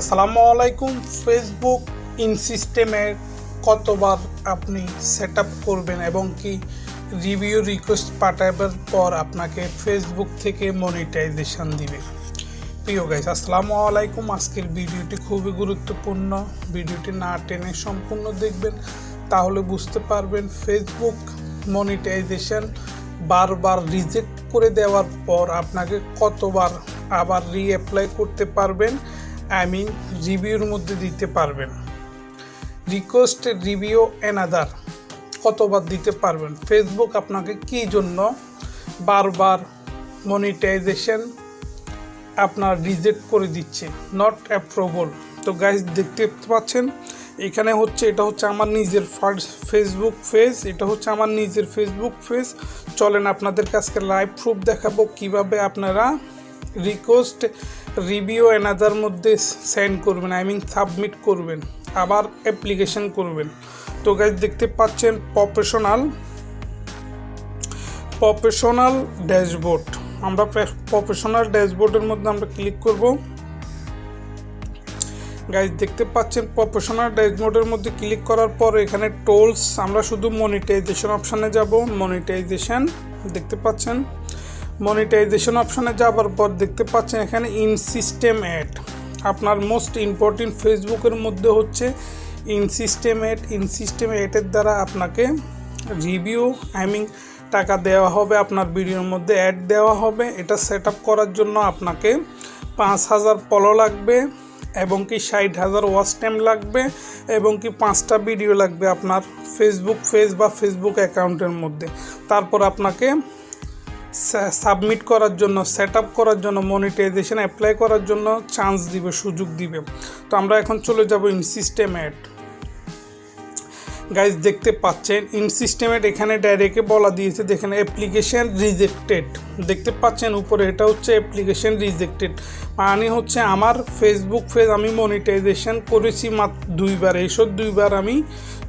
আসসালামু আলাইকুম। Facebook in সিস্টেমে কতবার আপনি সেট করবেন এবং কি রিভিউ রিকোয়েস্ট পাঠাবার পর আপনাকে ফেসবুক থেকে মনিটাইজেশন দিবে? প্রিয় গাইস আসসালামু আলাইকুম। আজকের ভিডিওটি খুবই গুরুত্বপূর্ণ। ভিডিওটি না টেনে সম্পূর্ণ দেখবেন। তাহলে বুঝতে পারবেন ফেসবুক মনিটাইজেশন বারবার রিজেক্ট করে দেওয়ার পর আপনাকে কতবার আবার রিঅ্যাপ্লাই করতে পারবেন। আই মিন রিভিউর মধ্যে দিতে পারবেন। রিকোয়েস্ট রিভিউ অ্যানাদার কতবার দিতে পারবেন? ফেসবুক আপনাকে কী জন্য বারবার মনিটাইজেশন আপনার রিজেক্ট করে দিচ্ছে? নট অ্যাপ্রুভল তো গাইজ দেখতে পাচ্ছেন? এখানে হচ্ছে, এটা হচ্ছে আমার নিজের ফার্স্ট ফেসবুক পেজ এটা হচ্ছে আমার নিজের ফেসবুক পেজ চলেন আপনাদেরকে আজকে লাইভ প্রুফ দেখাবো কীভাবে আপনারা রিকোয়েস্ট রিভিউ এনাদার মধ্যে সেন্ড করবেন আই মিন সাবমিট করবেন, আবার অ্যাপ্লিকেশন করবেন। তো গাইজ দেখতে পাচ্ছেন প্রফেশনাল প্রফেশনাল ড্যাশবোর্ড আমরা প্রফেশনাল ড্যাশবোর্ডের মধ্যে আমরা ক্লিক করব। গাইজ দেখতে পাচ্ছেন প্রফেশনাল ড্যাশবোর্ডের মধ্যে ক্লিক করার পর এখানে টোলস আমরা শুধু মনিটাইজেশন অপশানে যাব মনিটাইজেশন দেখতে পাচ্ছেন? মনিটাইজেশন অপশানে যাবার পর দেখতে পাচ্ছেন এখানে ইন সিস্টেম অ্যাড আপনার মোস্ট ইম্পর্টেন্ট ফেসবুকের মধ্যে হচ্ছে in stream ad in stream অ্যাডের দ্বারা আপনাকে রিভিউ আই মিন টাকা দেওয়া হবে, আপনার ভিডিওর মধ্যে অ্যাড দেওয়া হবে। এটা সেট করার জন্য আপনাকে পাঁচ হাজার পলো লাগবে এবং কি ষাট হাজার ওয়াচ টাইম লাগবে এবং কি পাঁচটা ভিডিও লাগবে আপনার ফেসবুক পেজ বা ফেসবুক অ্যাকাউন্টের মধ্যে। তারপর আপনাকে সাবমিট করার জন্য সেট আপ করার জন্য মনিটাইজেশন অ্যাপ্লাই করার জন্য চান্স দিবে, সুযোগ দিবে। তো আমরা এখন চলে যাব ইন সিস্টেম অ্যাড গাইজ দেখতে পাচ্ছেন ইন সিস্টেমের এখানে ডাইরেক্টে বলা দিয়েছে, দেখেন অ্যাপ্লিকেশন রিজেক্টেড দেখতে পাচ্ছেন, উপরে এটা হচ্ছে অ্যাপ্লিকেশন রিজেক্টেড মানে হচ্ছে আমার ফেসবুক পেজ আমি মনিটাইজেশন করেছি মাত্র দুইবার, এইসব দুইবার আমি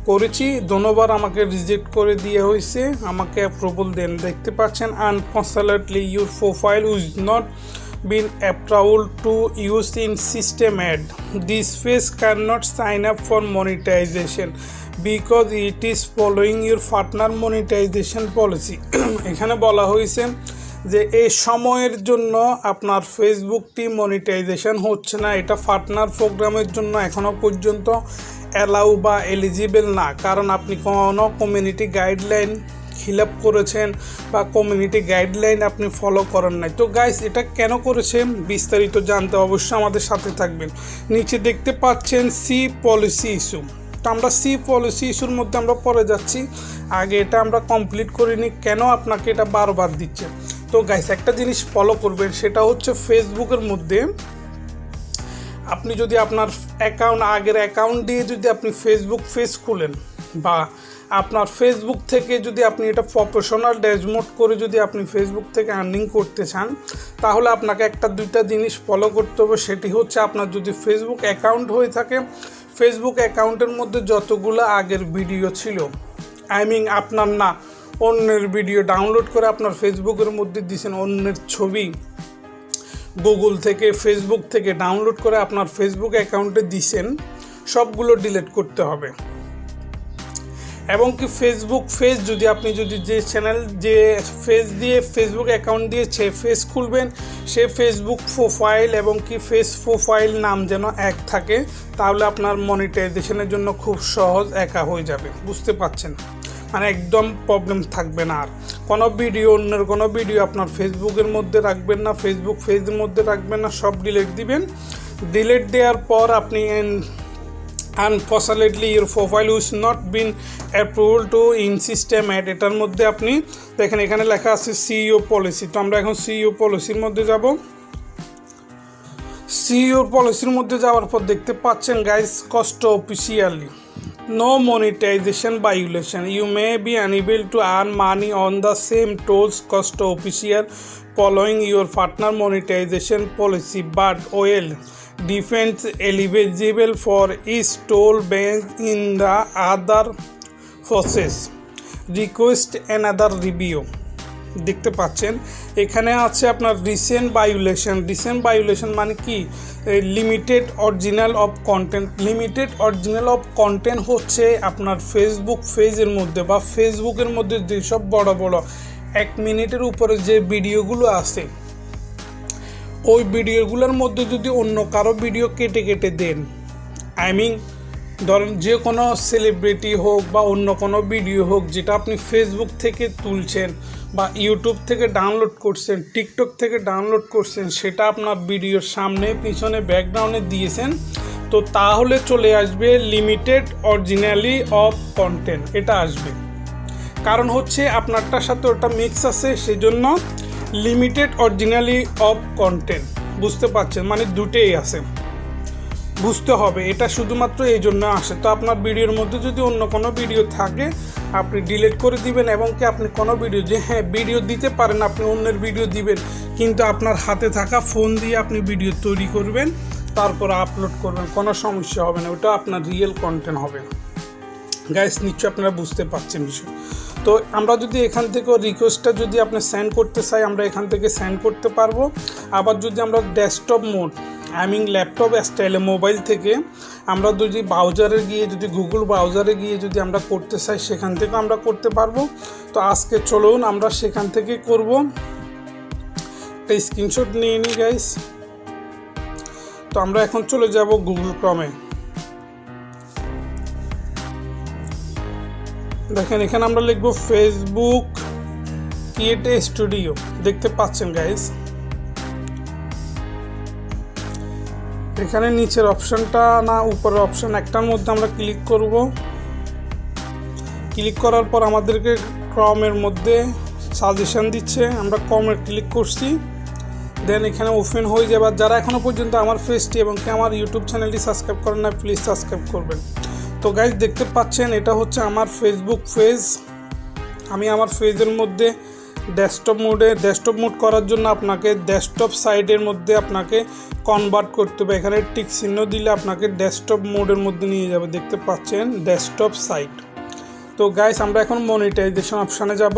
করেছি। দোনোবার আমাকে রিজেক্ট করে দিয়ে হয়েছে, আমাকে অ্যাপ্রুভাল দেন। দেখতে পাচ্ছেন unfortunately your profile was not been approved to use in system ad this page cannot sign up for monetization because it is following your partner monetization policy এখানে বলা হয়েছে যে এই সময়ের জন্য আপনার ফেসবুকটি মনিটাইজেশন হচ্ছে না এটা পার্টনার প্রোগ্রামের জন্য এখনও পর্যন্ত অ্যালাউ বা এলিজিবল না কারণ আপনি কোনো কমিউনিটি গাইডলাইন ফিল আপ করেছেন বা কমিউনিটি গাইডলাইন আপনি ফলো করেন নাই। তো গাইস এটা কেন করেছেন? বিস্তারিত জানতে অবশ্যই আমাদের সাথে থাকবেন। নিচে দেখতে পাচ্ছেন সি পলিসি ইস্যু তো আমরা সি পলিসি ইস্যুর মধ্যে আমরা পরে যাচ্ছি। আগে এটা আমরা কমপ্লিট করিনি, কেন আপনাকে এটা বারবার দিচ্ছে? তো গাইস একটা জিনিস ফলো করবেন, সেটা হচ্ছে ফেসবুকের মধ্যে আপনি যদি আপনার অ্যাকাউন্ট আগের অ্যাকাউন্ট দিয়ে যদি আপনি ফেসবুক পেজ খুলেন বা আপনার ফেসবুক থেকে যদি আপনি এটা প্রফেশনাল ড্যাশবোর্ড করে যদি আপনি ফেসবুক থেকে আর্নিং করতে চান, তাহলে আপনাকে একটা দুইটা জিনিস ফলো করতে হবে। সেটি হচ্ছে আপনার যদি ফেসবুক অ্যাকাউন্ট হয়ে থাকে ফেসবুক অ্যাকাউন্টের মধ্যে যতগুলো আগের ভিডিও ছিল আই মিন আপনার না, অন্যের ভিডিও ডাউনলোড করে আপনার ফেসবুকের মধ্যে দিয়েছেন অন্যের ছবি। গুগল থেকে ফেসবুক থেকে ডাউনলোড করে আপনার ফেসবুক অ্যাকাউন্টে দিছেন সবগুলো ডিলিট করতে হবে। এবং কি ফেসবুক পেজ যদি আপনি যদি যে চ্যানেল যে ফেস দিয়ে ফেসবুক অ্যাকাউন্ট দিয়ে সে ফেস খুলবেন, সে ফেসবুক প্রোফাইল এবং কি ফেস প্রোফাইল নাম যেন এক থাকে, তাহলে আপনার মনিটাইজেশনের জন্য খুব সহজ একা হয়ে যাবে, বুঝতে পাচ্ছেন মানে একদম প্রবলেম থাকবে না আর। কোনো ভিডিও অন্যের কোনো ভিডিও আপনার ফেসবুকের মধ্যে রাখবেন না ফেসবুক পেজের মধ্যে রাখবেন না, সব ডিলেট দিবেন। ডিলেট দেওয়ার পর আপনি unfortunately your profile was not been approval to in stream ad এটার মধ্যে আপনি দেখেন, এখানে লেখা আছে সিইও পলিসি তো আমরা এখন সিইও পলিসির মধ্যে যাব। সিইও পলিসির মধ্যে যাওয়ার পর দেখতে পাচ্ছেন গাইস কষ্ট officially no monetization violation you may be unable to earn money on the same tools cost official following your partner monetization policy but well defense eligible for each toll based in the other process request another review দেখতে পাচ্ছেন এখানে আছে আপনার recent violation recent violation মানে কি limited original of content limited original of content হচ্ছে আপনার Facebook পেজের মধ্যে বা ফেসবুকের মধ্যে যেসব বড় বড় এক মিনিটের উপরে যে ভিডিওগুলো আছে, ওই ভিডিওগুলোর মধ্যে যদি অন্য কারও ভিডিও কেটে কেটে দেন আই মিন ধরেন যে কোনো সেলিব্রিটি হোক বা অন্য কোনো ভিডিও হোক, যেটা আপনি ফেসবুক থেকে তুলছেন বা ইউটিউব থেকে ডাউনলোড করছেন টিকটক থেকে ডাউনলোড করছেন, সেটা আপনার ভিডিওর সামনে, পিছনে ব্যাকগ্রাউন্ডে দিয়েছেন, তো তাহলে চলে আসবে লিমিটেড অরিজিনালি অফ কন্টেন্ট এটা আসবে। কারণ হচ্ছে আপনারটার সাথে ওটা মিক্স আছে, সেজন্য লিমিটেড অরিজিনালি অফ কন্টেন্ট বুঝতে পারছেন? মানে দুটেই আছে। বুঝতে হবে, এটা শুধুমাত্র এই জন্য আসে। তো আপনার ভিডিওর মধ্যে যদি অন্য কোনো ভিডিও থাকে, আপনি ডিলিট করে দিবেন এবং কি আপনি কোনো ভিডিও যে হ্যাঁ ভিডিও দিতে পারেন, আপনি অন্যের ভিডিও দিবেন, কিন্তু আপনার হাতে থাকা ফোন দিয়ে আপনি ভিডিও তৈরি করবেন, তারপর আপলোড করবেন, কোনো সমস্যা হবে না, ওটা আপনার রিয়েল কন্টেন্ট হবে। গাইস নিশ্চয়ই আপনারা বুঝতে পারছেন বিষয়। তো আমরা যদি এখান থেকে রিকোয়েস্টটা যদি আপনি সেন্ড করতে চাই, আমরা এখান থেকে সেন্ড করতে পারব। আবার যদি আমরা desktop mode I mean laptop স্টাইলে মোবাইল থেকে আমরা যদি ব্রাউজারে গিয়ে, যদি গুগল ব্রাউজারে গিয়ে যদি আমরা করতে চাই, সেখান থেকে আমরা করতে পারব। তো আজকে চলুন আমরা সেখান থেকে করব। একটা স্ক্রিনশট নিয়ে নিই গাইস তো আমরা এখন চলে যাব গুগল ক্রমে দেখেন, এখানে আমরা লিখব ফেসবুক ক্রিয়েট স্টুডিও দেখতে পাচ্ছেন গাইজ এখানে নিচের অপশনটা না, উপরের অপশন একটার মধ্যে আমরা ক্লিক করব। ক্লিক করার পর আমাদেরকে ক্রমের মধ্যে সাজেশন দিচ্ছে। আমরা কমে ক্লিক করছি। দেন এখানে ওপেন হয়ে যাবে। আর যারা এখনও পর্যন্ত আমার ফেসটি এবং কি আমার ইউটিউব চ্যানেলটি সাবস্ক্রাইব করেন না প্লিজ সাবস্ক্রাইব করবেন। তো গাইজ দেখতে পাচ্ছেন, এটা হচ্ছে আমার ফেসবুক পেজ আমি আমার পেজের মধ্যে ডেস্কটপ মোডে ডেস্কটপ মোড করার জন্য আপনাকে ডেস্কটপ সাইডের মধ্যে আপনাকে কনভার্ট করতে হবে। এখানে টিক চিহ্ন দিলে আপনাকে ডেস্কটপ মোডের মধ্যে নিয়ে যাবে। দেখতে পাচ্ছেন ডেস্কটপ সাইট তো গাইস আমরা এখন মনিটাইজেশন অপশানে যাব।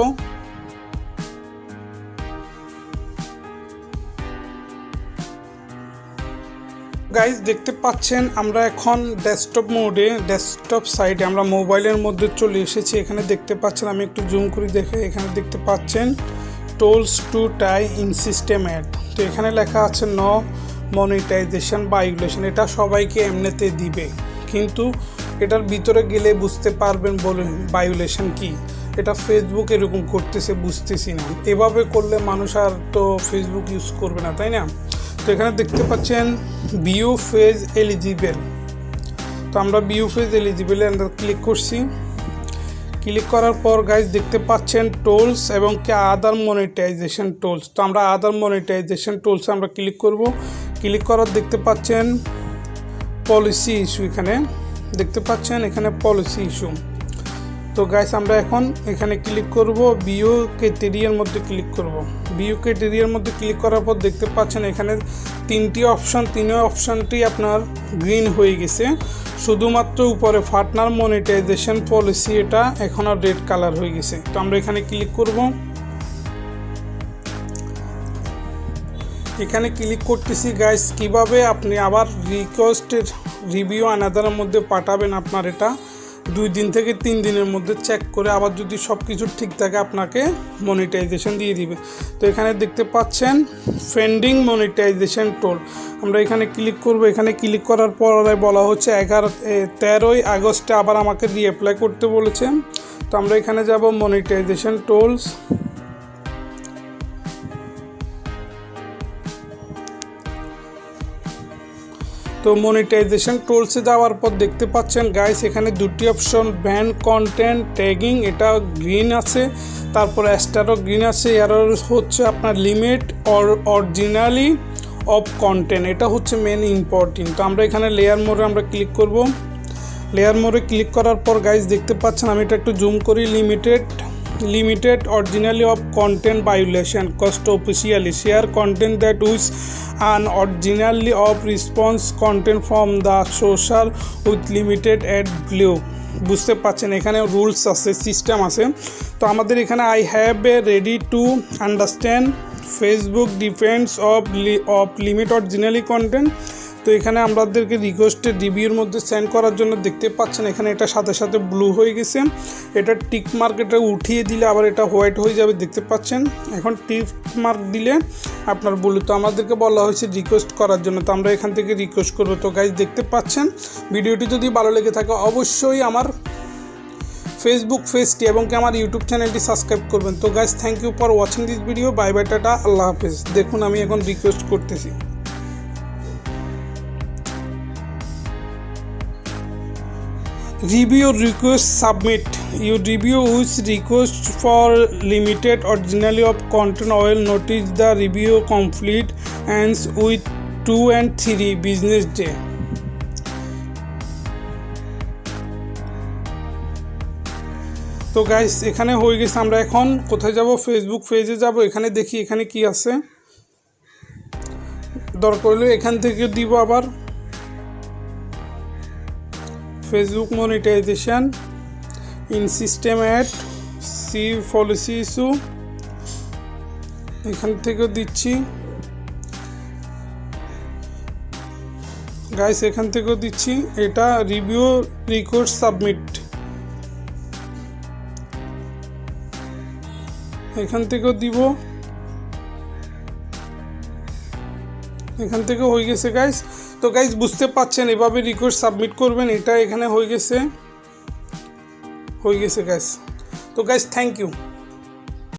গাইজ দেখতে পাচ্ছেন, আমরা এখন ডেস্কটপ মোডে ডেস্কটপ সাইডে আমরা মোবাইলের মধ্যে চলে এসেছি। এখানে দেখতে পাচ্ছেন, আমি একটু জুম করে দেখে এখানে দেখতে পাচ্ছেন tools to tie in stream ad তো এখানে লেখা আছে, ন মনিটাইজেশন বায়োলেশন এটা সবাইকে এমনিতে দিবে। কিন্তু এটার ভিতরে গেলে বুঝতে পারবেন বলে বায়োলেশন কি? এটা ফেসবুক এরকম করতেছে, বুঝতেছি না। এভাবে করলে মানুষ আর তো ফেসবুক ইউজ করবে না, তাই না? তো এখানে দেখতে পাচ্ছেন বিউ ফেজ এলিজিবেল। তো আমরা বিউ ফেজ এলিজিবেল আমরা ক্লিক করছি। ক্লিক করার পর গাইজ দেখতে পাচ্ছেন টোলস এবং কি আদার মনিটাইজেশন টোলস তো আমরা আদার মনিটাইজেশন টোলস আমরা ক্লিক করব। ক্লিক করার দেখতে পাচ্ছেন পলিসি ইস্যু এখানে। দেখতে পাচ্ছেন এখানে পলিসি ইস্যু তো গাইস আমরা এখন এখানে ক্লিক করব বিও ক্যাটেরিয়ার মধ্যে ক্লিক করব। বিও ক্যাটেরিয়ার মধ্যে ক্লিক করার পর দেখতে পাচ্ছেন এখানে তিনটি অপশন তিন অপশনটি আপনার গ্রিন হয়ে গেছে। শুধুমাত্র উপরে ফাটনার মনিটাইজেশন পলিসি এটা এখন আর রেড কালার হয়ে গেছে। তো আমরা এখানে ক্লিক করব। এখানে ক্লিক করতেছি গাইস কীভাবে আপনি আবার রিকোয়েস্টের রিভিউ আনাদারের মধ্যে পাঠাবেন আপনার এটা? দুই দিন থেকে তিন দিনের মধ্যে চেক করে আবার যদি সব কিছু ঠিক থাকে, আপনাকে মনিটাইজেশন দিয়ে দিবে। তো এখানে দেখতে পাচ্ছেন ফেন্ডিং মনিটাইজেশন টোল আমরা এখানে ক্লিক করব। এখানে ক্লিক করার পরে বলা হচ্ছে এগারো তেরোই আগস্টে আবার আমাকে রিঅ্যাপ্লাই করতে বলেছেন তো আমরা এখানে যাব মনিটাইজেশন টোলস তো মনিটাইজেশন টুলসে যাওয়ার পর দেখতে পাচ্ছেন গাইস এখানে দুটি অপশন ব্যান্ড কন্টেন্ট ট্যাগিং এটা গ্রিন আছে, তারপর অ্যাস্টারও গ্রিন আছে এর হচ্ছে আপনার limit or originally of content এটা হচ্ছে মেন ইম্পর্টেন্ট তো আমরা এখানে লেয়ার মোড়ে আমরা ক্লিক করব। লেয়ার মোড়ে ক্লিক করার পর গাইস দেখতে পাচ্ছেন, আমি এটা একটু জুম করি limited limited originally of content violation cost officially share content that was an originally of response content from the social with limited ad value বুঝতে পাচ্ছেন এখানে রুলস আছে সিস্টেম আছে তো আমাদের এখানে I have a ready to understand Facebook defence of of limit originally content তো এখানে আমাদেরকে রিকোয়েস্টের ডিবিউর মধ্যে সেন্ড করার জন্য দেখতে পাচ্ছেন, এখানে এটা সাথে সাথে ব্লু হয়ে গেছে। এটা টিক মার্ক এটা উঠিয়ে দিলে আবার এটা হোয়াইট হয়ে যাবে, দেখতে পাচ্ছেন? এখন টিক মার্ক দিলে আপনার ব্লু তো আমাদেরকে বলা হয়েছে রিকোয়েস্ট করার জন্য, তো আমরা এখান থেকে রিকোয়েস্ট করব। তো গাইজ দেখতে পাচ্ছেন? ভিডিওটি যদি ভালো লেগে থাকে, অবশ্যই আমার ফেসবুক পেজটি এবং কি আমার ইউটিউব চ্যানেলটি সাবস্ক্রাইব করবেন। তো guys thank you for watching this video bye bye tata, আল্লাহ হাফেজ। দেখুন, আমি এখন রিকোয়েস্ট করতেছি। Review request submit you review which request for limited originally of content oil notice the review complete ends with 2 and 3 business day তো guys এখানে হয়ে গেছে আমরা এখন কোথায় যাব ফেসবুক পেজে যাব এখানে দেখি এখানে কি আছে দরকার হলে এখান থেকে দিব আবার Facebook monetization in stream ad see policy issue এখান থেকেও দিচ্ছি। গাইস এখান থেকেও দিচ্ছি। এটা রিভিউ রিকোর্ড সাবমিট এখান থেকেও দিব। এখান থেকে হয়ে গেছে গাইস তো গাইজ বুঝতে পাচ্ছেন, এভাবে রিকোয়েস্ট সাবমিট করবেন, এটা এখানে হয়ে গেছে। হয়ে গেছে গাইস তো গাইজ থ্যাংক ইউ